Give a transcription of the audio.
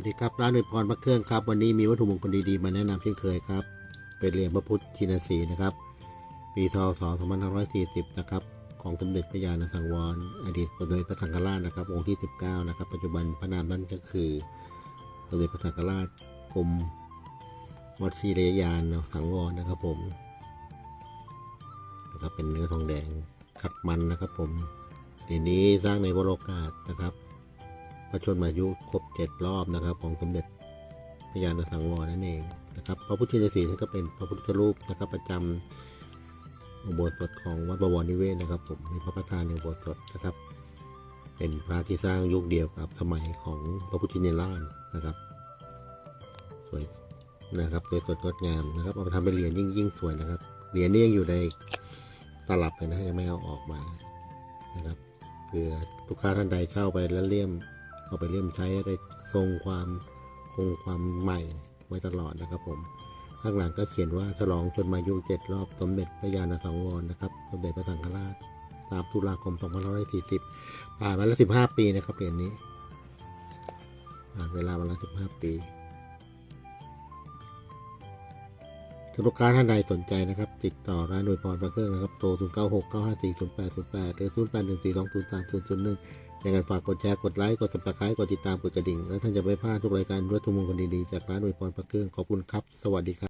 วัสดีครับร้านอวยพรพระเครื่องครับ วันนี้มีวัตถุมงคลดีๆมาแนะนำเช่นเคยครับ เป็นเหรียญพระพุทธชินสีนะครับ ปีพศ2540 นะครับ ของสมเด็จพระยาณสังวร อดีตสมเด็จพระสังฆราชนะครับองค์ที่ 19 นะครับ ปัจจุบันพระนามนั้นก็คือสมเด็จพระสังฆราชกรมวัดชีรยานสังวรนะครับผมนะครับเป็นเนื้อทองแดงขัดมันนะครับผมเหรียญนี้สร้างในวโรกาสนะครับ พระชนมายุครบเจ็ดรอบนะครับ ของสมเด็จพระยาณสังวรนั่นเองนะครับ พระพุทธชินสีท่านก็เป็นพระพุทธรูปนะครับประจำอุโบสถของวัดบวรนิเวศนะครับ ผมมีพระประธานในอุโบสถนะครับ เป็นพระที่สร้างยุคเดียวกับสมัยของพระพุทธชินราชนะครับ สวยนะครับสวยสดงดงามนะครับเอามาทำเป็นเหรียญยิ่งยิ่งสวยนะครับเหรียญนี้ยังอยู่ในตลับเลยนะยังไม่เอาออกมานะครับเพื่อลูกค้าท่านใดเข้าไปแล้วเลี่ยม เอาไปเลี่มใช้ได้ทรงความคงความใหม่ไว้ตลอดนะครับผม ข้างหลังก็เขียนว่าฉลองจนมายุเจ็ดรอบสมเด็จพระยาณสังวรนะครับ สมเด็จพระสังฆราชตามตุลาคม2540 ผ่านมาแล้ว 15 ปีนะครับเหรียญนี้ ผ่านเวลามาแล้ว 15 ปีถ้าลูกค้าท่านใดสนใจนะครับ ติดต่อร้านโดยพรพระเครื่องนะครับ โทร 0 9 6 9 5 4 0 8 0 8 หรือ 0 ยังไงฝากกดแชร์กดไลค์กดสับสไครต์กดติดตามกดกระดิ่ง แล้วท่านจะไม่พลาดทุกรายการด้วยทุกมงคลดีๆ จากร้านอวยพรพระเครื่องขอบคุณครับ สวัสดีครับ